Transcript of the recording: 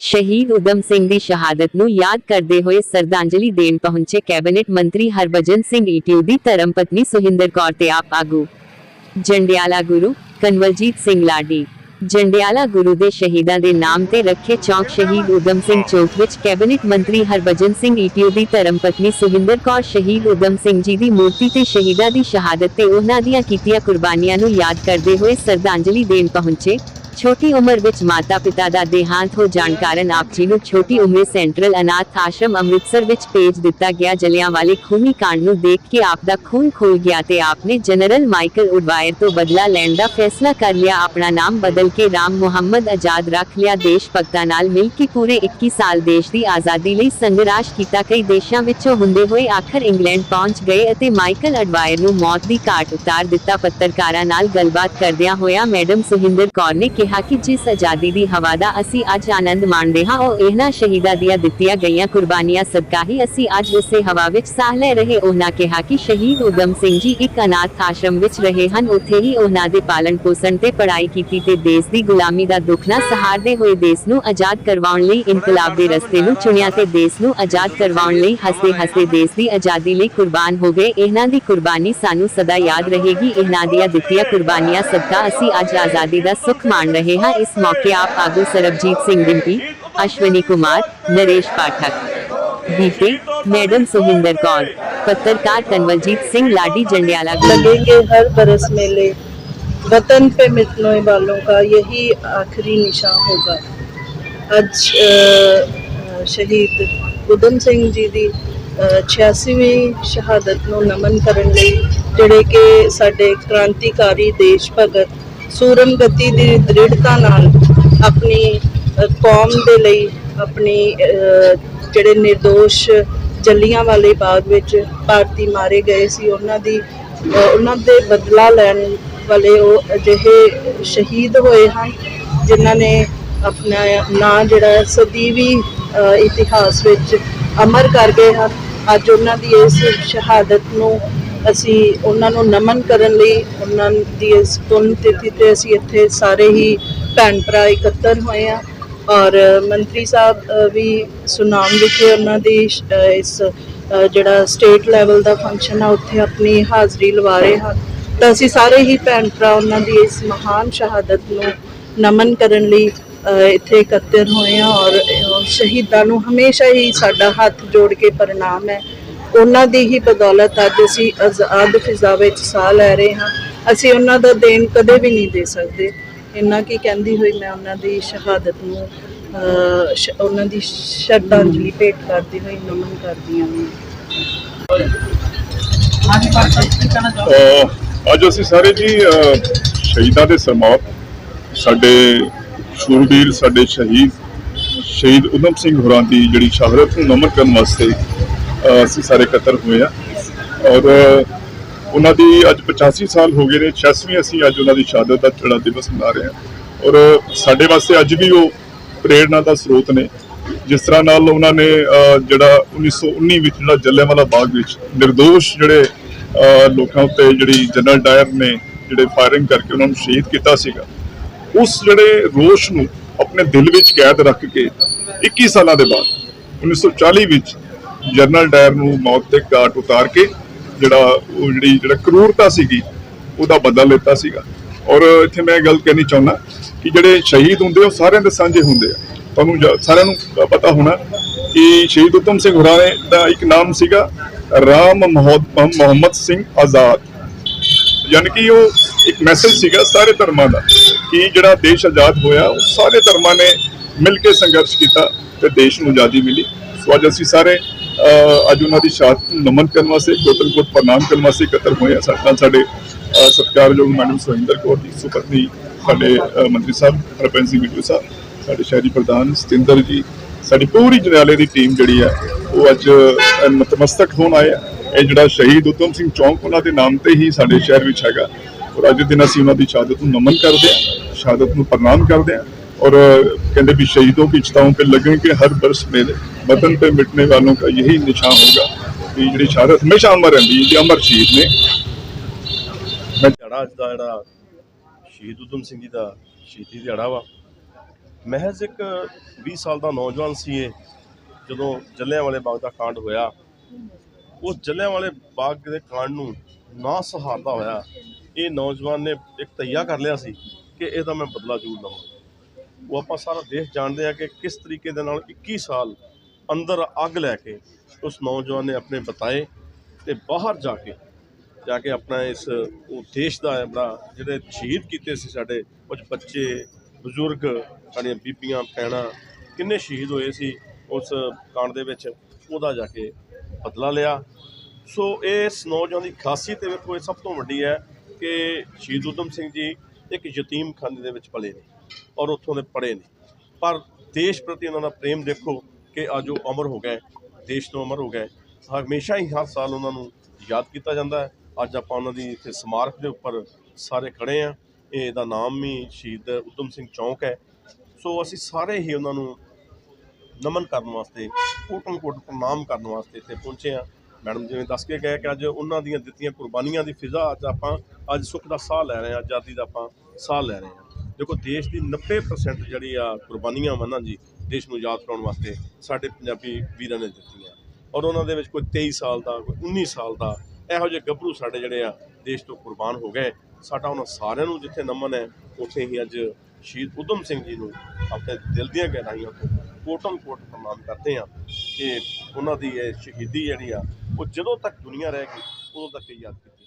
ਸ਼ਹੀਦ ਉਦਮ ਸਿੰਘ ਦੀ ਸ਼ਹਾਦਤ ਨੂੰ ਯਾਦ ਕਰਦੇ ਹੋਏ ਸਰਦਾਂਜਲੀ ਦੇਣ ਪਹੁੰਚੇ ਕੈਬਨਿਟ ਮੰਤਰੀ ਹਰਭਜਨ ਸਿੰਘ ਈਟੀਯੂ ਦੀ ਧਰਮ ਪਤਨੀ ਸੁਹਿੰਦਰ ਕੌਰ ਤੇ ਆਪ ਆਗੂ। ਜੰਡਿਆਲਾ ਗੁਰੂ ਕਨਵਲਜੀਤ ਸਿੰਘ ਲਾਡੀ। ਜੰਡਿਆਲਾ ਗੁਰੂ ਦੇ ਸ਼ਹੀਦਾਂ ਦੇ ਨਾਮ ਤੇ ਰੱਖੇ ਚੌਕ ਸ਼ਹੀਦ ਉਦਮ ਸਿੰਘ ਚੌਕ ਵਿੱਚ ਕੈਬਨਿਟ ਮੰਤਰੀ ਹਰਭਜਨ ਸਿੰਘ ਈਟੀਯੂ ਦੀ ਧਰਮ ਪਤਨੀ ਸੁਹਿੰਦਰ ਕੌਰ ਸ਼ਹੀਦ ਉਦਮ ਸਿੰਘ ਜੀ ਦੀ ਮੂਰਤੀ ਤੇ ਸ਼ਹੀਦਾਂ ਦੀ ਸ਼ਹਾਦਤ ਤੇ ਉਹਨਾਂ ਦੀਆਂ ਕੀਤੀਆਂ ਕੁਰਬਾਨੀਆਂ ਨੂੰ ਯਾਦ ਕਰਦੇ ਹੋਏ ਸਰਦਾਂਜਲੀ ਦੇਣ ਪਹੁੰਚੇ ਛੋਟੀ ਉਮਰ ਵਿੱਚ ਮਾਤਾ-ਪਿਤਾ ਦਾ ਦੇਹਾਂਤ ਹੋ ਜਾਣ ਕਾਰਨ ਆਪ ਜੀ ਨੂੰ ਛੋਟੀ ਉਮਰੇ ਸੈਂਟਰਲ ਅਨਾਥ ਆਸ਼ਰਮ ਅੰਮ੍ਰਿਤਸਰ ਵਿੱਚ ਭੇਜ ਦਿੱਤਾ ਗਿਆ। ਜਲਿਆਂਵਾਲੇ ਖੂਨੀ ਕਾਂਡ ਨੂੰ ਦੇਖ ਕੇ ਆਪ ਦਾ ਖੂਨ ਖੋਲ ਗਿਆ ਤੇ ਆਪ ਨੇ ਜਨਰਲ ਮਾਈਕਲ ਉਡਵਾਇਰ ਤੋਂ ਬਦਲਾ ਲੈਣ ਦਾ ਫੈਸਲਾ ਕਰ ਲਿਆ। ਆਪਣਾ ਨਾਮ ਬਦਲ ਕੇ ਰਾਮ ਮੁਹੰਮਦ ਆਜ਼ਾਦ ਰੱਖ ਲਿਆ। ਦੇਸ਼ ਭਗਤਾਂ ਨਾਲ ਮਿਲ ਕੇ ਪੂਰੇ 21 ਸਾਲ ਦੇਸ਼ ਦੀ ਆਜ਼ਾਦੀ ਲਈ ਸੰਘਰਸ਼ ਕੀਤਾ। ਕਈ ਦੇਸ਼ਾਂ ਵਿੱਚੋਂ ਹੁੰਦੇ ਹੋਏ ਆਖਰ ਇੰਗਲੈਂਡ ਪਹੁੰਚ ਗਏ ਅਤੇ ਮਾਈਕਲ ਅਡਵਾਇਰ ਨੂੰ ਮੌਤ ਦੀ ਘਾਟ ਉਤਾਰ ਦਿੱਤਾ। ਪੱਤਰਕਾਰਾਂ ਨਾਲ ਗੱਲਬਾਤ ਕਰਦਿਆਂ ਹੋਇਆ ਮੈਡਮ ਸੁਹਿੰਦਰ ਕੌਰ ਨੇ ਕਿਹਾ ਕਿ ਜਿਸ ਆਜ਼ਾਦੀ ਦੀ ਹਵਾ ਦਾ ਅਸੀਂ ਅੱਜ ਆਨੰਦ ਮਾਣਦੇ ਹਾਂ, ਉਹ ਇਹਨਾਂ ਸ਼ਹੀਦਾਂ ਦੀਆਂ ਦਿੱਤੀਆਂ ਗਈਆਂ ਕੁਰਬਾਨੀਆਂ ਸਦਕਾ ਹੀ ਅਸੀਂ ਅੱਜ ਉਸੇ ਹਵਾ ਵਿੱਚ ਸਾਹ ਲੈ ਰਹੇ। ਉਹਨਾਂ ਕਿਹਾ ਕਿ ਸ਼ਹੀਦ ਉਦਮ ਸਿੰਘ ਜੀ ਇੱਕ ਅਨਾਥ ਆਸ਼ਰਮ ਵਿੱਚ ਰਹੇ ਹਨ। ਉੱਥੇ ਹੀ ਉਹਨਾਂ ਦੇ ਪਾਲਣ ਪੋਸ਼ਣ ਤੇ ਪੜ੍ਹਾਈ ਕੀਤੀ ਤੇ ਦੇਸ਼ ਦੀ ਗੁਲਾਮੀ ਦਾ ਦੁੱਖ ਨਾ ਸਹਾਰਦੇ ਹੋਏ ਦੇਸ਼ ਨੂੰ ਆਜ਼ਾਦ ਕਰਵਾਉਣ ਲਈ ਇਨਕਲਾਬ ਦੇ ਰਸਤੇ ਨੂੰ ਚੁਣਿਆ ਤੇ ਦੇਸ਼ ਨੂੰ ਆਜ਼ਾਦ ਕਰਵਾਉਣ ਲਈ ਹੱਸਦੇ ਹੱਸਦੇ ਦੇਸ਼ ਦੀ ਆਜ਼ਾਦੀ ਲਈ ਕੁਰਬਾਨ ਹੋ ਗਏ। ਇਹਨਾਂ ਦੀ ਕੁਰਬਾਨੀ ਸਾਨੂੰ ਸਦਾ ਯਾਦ ਰਹੇਗੀ। ਇਹਨਾਂ ਦੀਆਂ ਦਿੱਤੀਆਂ ਕੁਰਬਾਨੀਆਂ ਸਦਕਾ ਅਸੀਂ ਅੱਜ ਆਜ਼ਾਦੀ ਦਾ ਸੁੱਖ ਮਾਣ ਰਹੇ ਹਾਂ ਇਸ ਮੌਕੇ ਆਪ ਆਗੂ ਸਰਬਜੀਤ ਸਿੰਘ ਡਿੰਪੀ ਅਸ਼ਵਨੀ ਕੁਮਾਰ ਨਰੇਸ਼ ਪਾਠਕ ਦੀਪੇ ਮੈਡਮ ਸੁਹਿੰਦਰ ਕੌਰ ਪੱਤਰਕਾਰ ਕਨਵਲਜੀਤ ਸਿੰਘ ਲਾਡੀ ਜੰਡਿਆਲਾ ਗੁਰੂ लगेंगे हर बरस मेले वतन पे मिटने वालों का यही आखिरी निशान होगा ਅੱਜ ਅ, ਸ਼ਹੀਦ ਉਦਮ ਸਿੰਘ ਜੀ ਦੀ ਅ, 86ਵੀਂ ਸ਼ਹਾਦਤ ਨੂੰ ਨਮਨ ਕਰਨ ਲਈ ਜਿਹੜੇ ਕਿ ਸਾਡੇ ਕ੍ਰਾਂਤੀਕਾਰੀ ਦੇਸ਼ ਭਗਤ ਸੂਰਮ ਗਤੀ ਦੀ ਦ੍ਰਿੜਤਾ ਨਾਲ ਆਪਣੀ ਕੌਮ ਦੇ ਲਈ ਆਪਣੀ ਜਿਹੜੇ નિર્ਦੋਸ਼ ਜੱਲੀਆਂ ਵਾਲੇ ਬਾਗ ਵਿੱਚ ਭਾਰਤੀ ਮਾਰੇ ਗਏ ਸੀ, ਉਹਨਾਂ ਦੀ ਉਹਨਾਂ ਦੇ ਬਦਲਾ ਲੈਣ ਵਾਲੇ ਉਹ ਅਜਿਹੇ ਸ਼ਹੀਦ ਹੋਏ ਹਨ, ਜਿਨ੍ਹਾਂ ਨੇ ਆਪਣਾ ਨਾਂ ਜਿਹੜਾ ਸਦੀਵੀ ਇਤਿਹਾਸ ਵਿੱਚ ਅਮਰ ਕਰ ਗਏ ਹਨ। ਅੱਜ ਉਹਨਾਂ ਦੀ ਇਸ ਸ਼ਹਾਦਤ ਨੂੰ ਅਸੀਂ ਉਹਨਾਂ ਨੂੰ ਨਮਨ ਕਰਨ ਲਈ ਉਹਨਾਂ ਦੀ ਇਸ ਪੁੰਨ ਤਿਥੀ ਤੇ ਅਸੀਂ ਇੱਥੇ ਸਾਰੇ ਹੀ ਭੈਣ ਭਰਾ ਇਕੱਤਰ ਹੋਏ ਆ ਔਰ ਮੰਤਰੀ ਸਾਹਿਬ ਵੀ ਸੁਨਾਮ ਵਿਖੇ ਉਹਨਾਂ ਦੀ ਇਸ ਜਿਹੜਾ ਸਟੇਟ ਲੈਵਲ ਦਾ ਫੰਕਸ਼ਨ ਆ, ਉੱਥੇ ਆਪਣੀ ਹਾਜ਼ਰੀ ਲਵਾ ਰਹੇ ਹਨ ਤਾਂ ਅਸੀਂ ਸਾਰੇ ਹੀ ਭੈਣ ਭਰਾ ਉਹਨਾਂ ਦੀ ਇਸ ਮਹਾਨ ਸ਼ਹਾਦਤ ਨੂੰ ਨਮਨ ਕਰਨ ਲਈ ਇੱਥੇ ਇਕੱਤਰ ਹੋਏ ਆ ਔਰ ਸ਼ਹੀਦਾਂ ਨੂੰ ਹਮੇਸ਼ਾ ਹੀ ਸਾਡਾ ਹੱਥ ਜੋੜ ਕੇ ਪ੍ਰਣਾਮ ਹੈ। ਉਹਨਾਂ ਦੀ ਹੀ ਬਦੌਲਤ ਅੱਜ ਅਸੀਂ ਆਜ਼ਾਦ ਫਿਜ਼ਾ ਵਿੱਚ ਸਾਹ ਲੈ ਰਹੇ ਹਾਂ। ਅਸੀਂ ਉਹਨਾਂ ਦਾ ਦੇਣ ਕਦੇ ਵੀ ਨਹੀਂ ਦੇ ਸਕਦੇ। ਇੰਨਾ ਕੀ ਕਹਿੰਦੀ ਹੋਈ ਮੈਂ ਉਹਨਾਂ ਦੀ ਸ਼ਹਾਦਤ ਨੂੰ ਉਹਨਾਂ ਦੀ ਸ਼ਰਧਾਂਜਲੀ ਭੇਟ ਕਰਦੀ ਹੋਈ ਨਮਨ ਕਰਦੀ ਹਾਂ ਅੱਜ ਅਸੀਂ ਸਾਰੇ ਜੀ ਸ਼ਹੀਦਾਂ ਦੇ ਸਰਮਾਪ ਸਾਡੇ ਸ਼ੂਰਬੀਰ ਸਾਡੇ ਸ਼ਹੀਦ ਸ਼ਹੀਦ ਉਦਮ ਸਿੰਘ ਹੋਰਾਂ ਦੀ ਜਿਹੜੀ ਸ਼ਹਾਦਤ ਨੂੰ ਨਮਨ ਕਰਨ ਵਾਸਤੇ ਅਸੀਂ ਸਾਰੇ ਇਕੱਤਰ ਹੋਏ ਆ ਔਰ ਉਹਨਾਂ ਦੀ ਅੱਜ 85 ਸਾਲ ਹੋ ਗਏ ਨੇ 86ਵੀਂ ਅਸੀਂ ਅੱਜ ਉਹਨਾਂ ਦੀ ਸ਼ਹਾਦਤ ਦਾ ਜਿਹੜਾ ਦਿਵਸ ਮਨਾ ਰਹੇ ਹਾਂ। ਔਰ ਸਾਡੇ ਵਾਸਤੇ ਅੱਜ ਵੀ ਉਹ ਪ੍ਰੇਰਣਾ ਦਾ ਸਰੋਤ ਨੇ। ਜਿਸ ਤਰ੍ਹਾਂ ਨਾਲ ਉਹਨਾਂ ਨੇ ਅਹ, ਜਿਹੜਾ 1919 ਵਿੱਚ ਜਿਹੜਾ ਜੱਲਿਆਂਵਾਲਾ ਬਾਗ ਵਿੱਚ નિર્ਦੋਸ਼ ਜਿਹੜੇ ਲੋਕਾਂ ਉੱਤੇ ਜਿਹੜੀ ਜਨਰਲ ਡਾਇਰ ਨੇ ਜਿਹੜੇ ਫਾਇਰਿੰਗ ਕਰਕੇ ਉਹਨਾਂ ਨੂੰ ਸ਼ਹੀਦ ਕੀਤਾ ਸੀਗਾ ਉਸ ਜਿਹੜੇ ਰੋਸ਼ ਨੂੰ ਆਪਣੇ ਦਿਲ ਵਿੱਚ ਕੈਦ ਰੱਖ ਕੇ 21 ਸਾਲਾਂ ਦੇ ਬਾਅਦ 1940 ਵਿੱਚ ਜਨਰਲ ਡਾਇਰ ਨੂੰ ਮੌਤ ਦੇ ਘਾਟ ਉਤਾਰ ਕੇ ਜਿਹੜਾ ਉਹ ਜਿਹੜੀ ਜਿਹੜਾ ਕਰੂਰਤਾ ਸੀਗੀ, ਉਹਦਾ ਬਦਲਾ ਲਿੱਤਾ ਸੀਗਾ। ਔਰ ਇੱਥੇ ਮੈਂ ਇਹ ਗੱਲ ਕਹਿਣੀ ਚਾਹੁੰਦਾ ਕਿ ਜਿਹੜੇ ਸ਼ਹੀਦ ਹੁੰਦੇ ਉਹ ਸਾਰਿਆਂ ਦੇ ਸਾਂਝੇ ਹੁੰਦੇ ਆ। ਤੁਹਾਨੂੰ ਸਾਰਿਆਂ ਨੂੰ ਪਤਾ ਹੋਣਾ ਕਿ ਸ਼ਹੀਦ ਉਤਮ ਸਿੰਘ ਹੁਰਾਂ ਨੇ ਦਾ ਇੱਕ ਨਾਮ ਸੀਗਾ ਰਾਮ ਮੁਹੰਮਦ ਮੁਹੰਮਦ ਸਿੰਘ ਆਜ਼ਾਦ। ਯਾਨੀ ਕਿ ਉਹ ਇੱਕ ਮੈਸੇਜ ਸੀਗਾ ਸਾਰੇ ਧਰਮਾਂ ਦਾ ਕਿ ਜਿਹੜਾ ਦੇਸ਼ ਆਜ਼ਾਦ ਹੋਇਆ, ਉਹ ਸਾਰੇ ਧਰਮਾਂ ਨੇ ਮਿਲ ਕੇ ਸੰਘਰਸ਼ ਕੀਤਾ ਤੇ ਦੇਸ਼ ਨੂੰ ਆਜ਼ਾਦੀ ਮਿਲੀ। ਸੋ ਅੱਜ ਅਸੀਂ ਸਾਰੇ ਅੱਜ ਉਹਨਾਂ ਦੀ ਸ਼ਹਾਦਤ ਨੂੰ ਨਮਨ ਕਰਨ ਵਾਸਤੇ ਕੋਟਨ ਪ੍ਰਣਾਮ ਕਰਨ ਵਾਸਤੇ ਇਕੱਤਰ ਹੋਏ ਆ। ਸਾਡੇ ਨਾਲ ਸਾਡੇ ਸਤਿਕਾਰਯੋਗ ਮੈਡਮ ਸੁਰਿੰਦਰ ਕੌਰ ਦੀ ਸੁਪਤਨੀ ਸਾਡੇ ਮੰਤਰੀ ਸਾਹਿਬ, ਹਰਪ੍ਰੀਤ ਸਿੰਘ ਬਿੱਟੂ ਸਾਹਿਬ, ਸਾਡੇ ਸ਼ਹਿਰੀ ਪ੍ਰਧਾਨ ਸਤਿੰਦਰ ਜੀ, ਸਾਡੀ ਪੂਰੀ ਜਨਾਲੇ ਦੀ ਟੀਮ ਜਿਹੜੀ ਆ, ਉਹ ਅੱਜ ਨਤਮਸਤਕ ਹੋਣ ਆਏ ਆ। ਇਹ ਜਿਹੜਾ ਸ਼ਹੀਦ ਉਤਮ ਸਿੰਘ ਚੌਂਕ, ਉਹਨਾਂ ਦੇ ਨਾਮ ਤੇ ਹੀ ਸਾਡੇ ਸ਼ਹਿਰ ਵਿੱਚ ਹੈਗਾ। ਔਰ ਅੱਜ ਦਿਨ ਅਸੀਂ ਉਹਨਾਂ ਦੀ ਸ਼ਹਾਦਤ ਨੂੰ ਨਮਨ ਕਰਦੇ ਹਾਂ ਸ਼ਹਾਦਤ ਨੂੰ ਪ੍ਰਣਾਮ ਕਰਦੇ ਹਾਂ और कहते भी शहीदों की चिताओं पे लगेंगे हर बरस मेले वतन पे मिटने वालों का यही निशान होगा कि ਜਿਹੜੀ ਸ਼ਹਾਦਤ ਹਮੇਸ਼ਾ ਅਮਰ ਰਹਿੰਦੀ ਹੈ ਜੀ ਅਮਰ ਸ਼ਹੀਦ ਨੇ ਦਿਹਾੜਾ ਅੱਜ ਦਾ ਜਿਹੜਾ ਸ਼ਹੀਦ ਉਦਮ ਸਿੰਘ ਜੀ ਦਾ ਸ਼ਹੀਦੀ ਦਿਹਾੜਾ ਵਾ ਮਹਿਜ਼ ਇੱਕ 20 ਸਾਲ ਦਾ ਨੌਜਵਾਨ ਸੀ ਇਹ ਜਦੋਂ ਜੱਲਿਆਂਵਾਲੇ ਬਾਗ ਦਾ ਕਾਂਡ ਹੋਇਆ ਉਸ ਜੱਲਿਆਂਵਾਲੇ ਬਾਗ ਦੇ ਕਾਂਡ ਨੂੰ ਨਾ ਸਹਾਰਦਾ ਹੋਇਆ ਇਹ ਨੌਜਵਾਨ ਨੇ ਇੱਕ ਤਈਆ ਕਰ ਲਿਆ ਸੀ ਕਿ ਇਹਦਾ ਮੈਂ ਬਦਲਾ ਜ਼ਰੂਰ ਲਵਾਂ ਉਹ ਆਪਾਂ ਸਾਰਾ ਦੇਸ਼ ਜਾਣਦੇ ਆ ਕਿ ਕਿਸ ਤਰੀਕੇ ਦੇ ਨਾਲ 21 ਸਾਲ ਅੰਦਰ ਅੱਗ ਲੈ ਕੇ ਉਸ ਨੌਜਵਾਨ ਨੇ ਆਪਣੇ ਬਤਾਏ ਤੇ ਬਾਹਰ ਜਾ ਕੇ ਜਾ ਕੇ ਆਪਣਾ ਇਸ, ਉਹ ਦੇਸ਼ ਦਾ ਆਪਣਾ ਜਿਹੜੇ ਸ਼ਹੀਦ ਕੀਤੇ ਸੀ ਸਾਡੇ ਕੁਝ ਬੱਚੇ, ਬਜ਼ੁਰਗ, ਸਾਡੀਆਂ ਬੀਬੀਆਂ, ਭੈਣਾਂ, ਕਿੰਨੇ ਸ਼ਹੀਦ ਹੋਏ ਸੀ ਉਸ ਕਾਂਡ ਦੇ ਵਿੱਚ, ਉਹਦਾ ਜਾ ਕੇ ਬਦਲਾ ਲਿਆ। ਸੋ ਇਸ ਨੌਜਵਾਨ ਦੀ ਖਾਸੀਅਤ ਇਹ ਵੇਖੋ, ਇਹ ਸਭ ਤੋਂ ਵੱਡੀ ਹੈ ਕਿ ਸ਼ਹੀਦ ਊਧਮ ਸਿੰਘ ਜੀ ਇੱਕ ਯਤੀਮਖਾਨੇ ਦੇ ਵਿੱਚ ਪਲੇ ਨੇ ਔਰ ਉੱਥੋਂ ਦੇ ਪੜ੍ਹੇ ਨੇ। ਪਰ ਦੇਸ਼ ਪ੍ਰਤੀ ਉਹਨਾਂ ਦਾ ਪ੍ਰੇਮ ਦੇਖੋ ਕਿ ਅੱਜ ਉਹ ਅਮਰ ਹੋ ਗਏ, ਦੇਸ਼ ਤੋਂ ਅਮਰ ਹੋ ਗਏ। ਹਮੇਸ਼ਾ ਹੀ ਹਰ ਸਾਲ ਉਹਨਾਂ ਨੂੰ ਯਾਦ ਕੀਤਾ ਜਾਂਦਾ ਹੈ। ਅੱਜ ਆਪਾਂ ਉਹਨਾਂ ਦੀ ਇੱਥੇ ਸਮਾਰਕ ਦੇ ਉੱਪਰ ਸਾਰੇ ਖੜੇ ਆ ਇਹਦਾ ਨਾਮ ਵੀ ਸ਼ਹੀਦ ਊਧਮ ਸਿੰਘ ਚੌਂਕ ਹੈ। ਸੋ ਅਸੀਂ ਸਾਰੇ ਹੀ ਉਹਨਾਂ ਨੂੰ ਨਮਨ ਕਰਨ ਵਾਸਤੇ ਕੋਟਨ ਕੋਟ ਪ੍ਰਣਾਮ ਕਰਨ ਵਾਸਤੇ ਇੱਥੇ ਪਹੁੰਚੇ ਆ ਮੈਡਮ ਜਿਵੇਂ ਦੱਸ ਕੇ ਗਏ ਕਿ ਅੱਜ ਉਹਨਾਂ ਦੀਆਂ ਦਿੱਤੀਆਂ ਕੁਰਬਾਨੀਆਂ ਦੀ ਫਿਜ਼ਾ ਅੱਜ ਆਪਾਂ ਅੱਜ ਸੁੱਖ ਦਾ ਸਾਹ ਲੈ ਰਹੇ ਹਾਂ, ਆਜ਼ਾਦੀ ਦਾ ਆਪਾਂ ਸਾਹ ਲੈ ਰਹੇ ਹਾਂ। ਦੇਖੋ, ਦੇਸ਼ ਦੀ 90% ਜਿਹੜੀ ਆ ਕੁਰਬਾਨੀਆਂ ਵਾ ਨਾ ਜੀ, ਦੇਸ਼ ਨੂੰ ਯਾਦ ਕਰਾਉਣ ਵਾਸਤੇ ਸਾਡੇ ਪੰਜਾਬੀ ਵੀਰਾਂ ਨੇ ਦਿੱਤੀਆਂ। ਔਰ ਉਹਨਾਂ ਦੇ ਵਿੱਚ ਕੋਈ 23 ਸਾਲ ਦਾ, ਕੋਈ 19 ਸਾਲ ਦਾ, ਇਹੋ ਜਿਹੇ ਗੱਭਰੂ ਸਾਡੇ ਜਿਹੜੇ ਆ ਦੇਸ਼ ਤੋਂ ਕੁਰਬਾਨ ਹੋ ਗਏ। ਸਾਡਾ ਉਹਨਾਂ ਸਾਰਿਆਂ ਨੂੰ ਜਿੱਥੇ ਨਮਨ ਹੈ, ਉੱਥੇ ਹੀ ਅੱਜ ਸ਼ਹੀਦ ਊਧਮ ਸਿੰਘ ਜੀ ਨੂੰ ਆਪਣੇ ਦਿਲ ਦੀਆਂ ਗਹਿਰਾਈਆਂ ਤੋਂ ਕੋਟਮ ਕੋਟ ਪ੍ਰਣਾਮ ਕਰਦੇ ਆ ਕਿ ਉਹਨਾਂ ਦੀ ਇਹ ਸ਼ਹੀਦੀ ਜਿਹੜੀ ਆ ਉਹ ਜਦੋਂ ਤੱਕ ਦੁਨੀਆ ਰਹੇਗੀ ਉਦੋਂ ਤੱਕ ਇਹ ਯਾਦ ਕੀਤੀ।